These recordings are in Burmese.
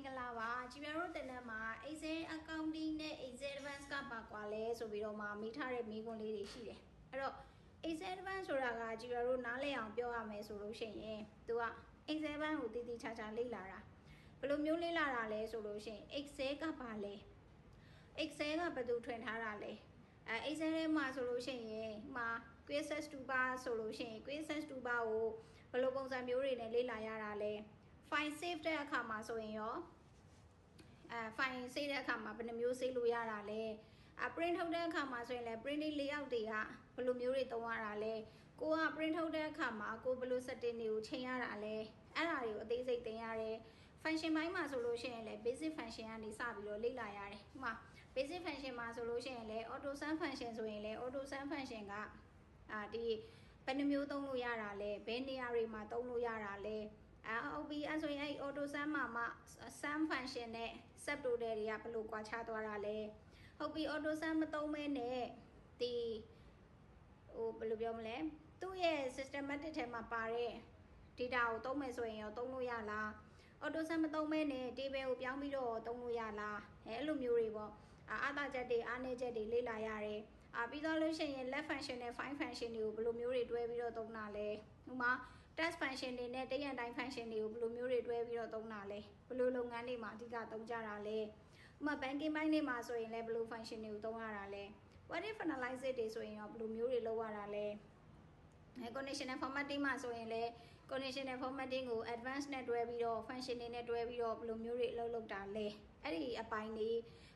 င်္ဂလာပါကြည်ပြတို့တင်တဲ့မှာ Excel accounting နဲ့ Excel advance ကပါကွာလဲဆိုပြီးတော့မှမိထားတဲ့မိကွန်းလေးတွေရှိတယ်အဲ့တော့ Excel advance ဆိုတာကကြည်ပြတို့နားလည်အောင်ပြောရမယ်ဆိုလို့ရှိရင်သူက Excel ဘန်းကိုတည်တည်ချာချာလေ့လာတာဘယ်လိုမျိုးလေ့လာတာလဲဆိုလို့ရှိရင် Excel ကပါလဲ Excel ကဘယ်သူထွင်ထားတာလဲအဲ Excel ထဲမှာဆိုလို့ရှိရင်မှာ quizzes 2 bar ဆိုလို့ရှိရင် quizzes 2 bar ကိုဘယ်လိုပုံစံမျိုးတွေနဲ့လေ့လာရတာလဲ file save တဲ့အခါမှာဆိုရင်ရောအဲ file save တဲ့အခါမှာဘယ်နှမျိုး save လို့ရတာလဲအ print ထုတ်တဲ့အခါမှာဆိုရင်လည်း printing layout တွေကဘယ်လိုမျိုးတွေသုံးရတာလဲကိုက print ထုတ်တဲ့အခါမှာကိုဘယ်လို setting တွေကိုချိန်ရတာလဲအဲ့ဒါတွေကိုအသေးစိတ်သင်ရတယ် function ဘိုင်းမှာဆိုလို့ရှိရင်လည်း basic function ကနေစပြီးတော့လေ့လာရတယ်ဥပမာ basic function မှာဆိုလို့ရှိရင်လည်း auto sum function ဆိုရင်လည်း auto sum function ကအာဒီဘယ်နှမျိုးသုံးလို့ရတာလဲဘယ်နေရာတွေမှာသုံးလို့ရတာလဲ အာဟုတ်ပြီအဲဆိုရင်အဲ့ auto sum မှာမှ sum function နဲ့ subtotal တွေကဘယ်လိုကွာခြားသွားတာလဲဟုတ်ပြီ auto sum မသုံးမဲနဲ့ဒီဟိုဘယ်လိုပြောမလဲသူ့ရဲ့ systematic ထဲမှာပါတဲ့ data ကိုသုံးမယ်ဆိုရင်ရောသုံးလို့ရလား auto sum မသုံးမဲနဲ့ table ကိုပြောင်းပြီးတော့သုံးလို့ရလားအဲအဲ့လိုမျိုးတွေပေါ့အာအသာချက်တွေအားနည်းချက်တွေလေ့လာရတယ်အာပြီးတော့လို့ရှိရင် left function နဲ့ find function တွေကိုဘယ်လိုမျိုးတွေတွဲပြီးတော့သုံးတာလဲဥပမာ test function တွေနဲ့တရံတိုင်း function တွေကိုဘယ်လိုမျိုးတွေတွဲပြီးတော့သုံးတာလဲဘယ်လိုလုပ်ငန်းတွေမှာအဓိကသုံးကြတာလဲဥပမာ banking ဘိုင်းတွေမှာဆိုရင်လည်းဘယ်လို function တွေကိုသုံးရတာလဲ what if analyze တွေဆိုရင်ရောဘယ်လိုမျိုးတွေလုပ်ရတာလဲအဲ conditional formatting မှာဆိုရင်လည်း conditional formatting ကို advanced နဲ့တွဲပြီးတော့ function တွေနဲ့တွဲပြီးတော့ဘယ်လိုမျိုးတွေအလုပ်လုပ်တာလဲအဲ့ဒီအပိုင်းတွေ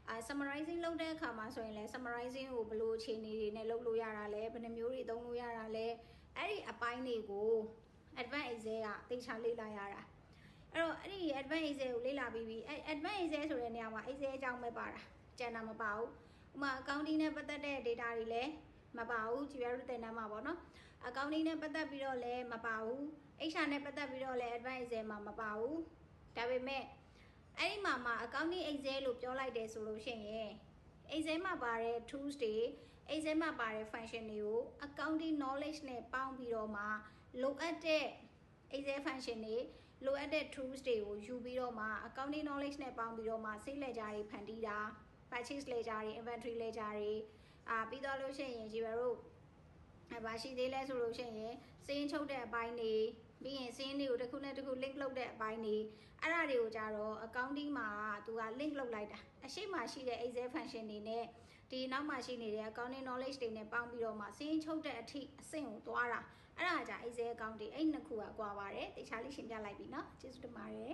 အာ summarizing လုပ်တဲ့အခါမှာဆိုရင်လည်း summarizing ကိုဘယ်လိုအခြေအနေတွေနဲ့လုပ်လို့ရတာလဲဘယ်နှမျိုးတွေသုံးလို့ရတာလဲအဲ့ဒီအပိုင်းတွေကို advanced excel ကသိချလေ့လာရတာအဲ့တော့အဲ့ဒီ advanced excel ကိုလေ့လာပြီးပြီအဲ့ advanced excel ဆိုတဲ့နေရာမှာ excel အကြောင်းပဲပါတာကျန်တာမပါဘူးဥပမာ accounting နဲ့ပတ်သက်တဲ့ data တွေလည်းမပါဘူးကြည်ရတို့တင်တန်းမှာပေါ့နော် accounting နဲ့ပတ်သက်ပြီးတော့လည်းမပါဘူး HR နဲ့ပတ်သက်ပြီးတော့လည်း advanced excel မှာမပါဘူးဒါပေမဲ့အဲ့ဒီမှာမှာ accounting excel လို့ပြောလိုက်တယ်ဆိုလို့ရှိရင် excel မှာပါတဲ့ tools တွေ excel မှာပါတဲ့ function တွေကို accounting knowledge နဲ့ပေါင်းပြီးတော့မှ လိုအပ်တဲ့ excel function တွေလိုအပ်တဲ့ tools တွေကိုယူပြီးတော့မှ accounting knowledge နဲ့ပေါင်းပြီးတော့မှ sales ledger တွေဖန်တီးတာ purchase ledger တွေ inventory ledger တွေအာပြီးတော့လို့ရှိရင်ဒီဘယ်တို့အဲပါရှိသေးလဲဆိုလို့ရှိရင်စင်းချုပ်တဲ့အပိုင်းတွေပြီးရင်စင်းတွေကိုတစ်ခုနဲ့တစ်ခု link လုပ်တဲ့အပိုင်းတွေအဲ့ဒါတွေကိုကြတော့ accounting မှာသူက link လုပ်လိုက်တာအရှိမှရှိတဲ့ excel function တွေနဲ့ဒီနောက်မှရှိနေတဲ့ accounting knowledge တွေနဲ့ပေါင်းပြီးတော့မှစင်းချုပ်တဲ့အထိအဆင့်ကိုသွားတာ အဲ့ဒါကြ excel accounting အဲ့နှစ်ခုကကွာပါတယ်တခြားလေးရှင်းပြလိုက်ပြီเนาะကျေးဇူးတင်ပါတယ်